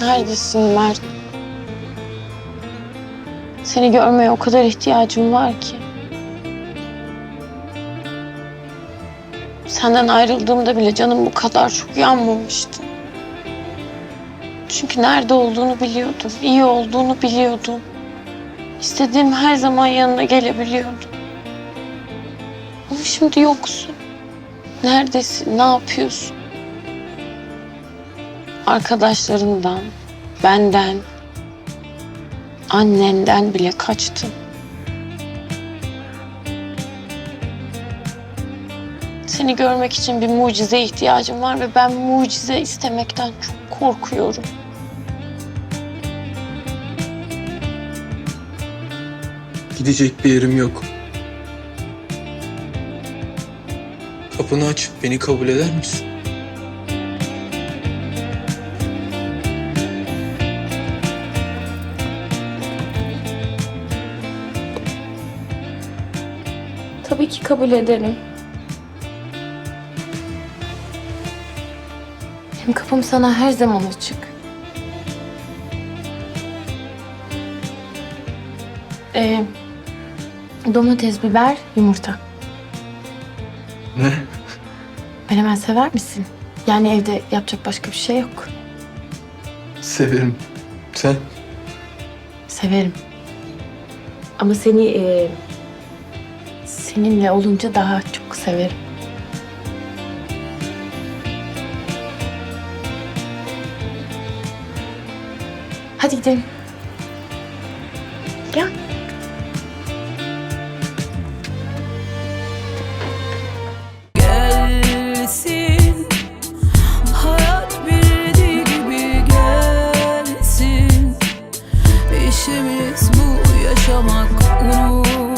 Neredesin Mert? Seni görmeye o kadar ihtiyacım var ki. Senden ayrıldığımda bile canım bu kadar çok yanmamıştı. Çünkü nerede olduğunu biliyordum, iyi olduğunu biliyordum. İstediğim her zaman yanına gelebiliyordum. Ama şimdi yoksun. Neredesin, ne yapıyorsun? Arkadaşlarından, benden, annenden bile kaçtın. Seni görmek için bir mucize ihtiyacım var ve ben mucize istemekten çok korkuyorum. Gidecek bir yerim yok. Kapını açıp beni kabul eder misin? Tabii ki kabul ederim. Hem kapım sana her zaman açık. Ee, domates, biber, yumurta. Ne? Menemen sever misin? Yani evde yapacak başka bir şey yok. Severim. Sen? Severim. Ama seni e, seninle olunca daha çok severim. Hadi gidelim. Gel. Gelsin hayat bildiği gibi gelsin İşimiz bu yaşamak unut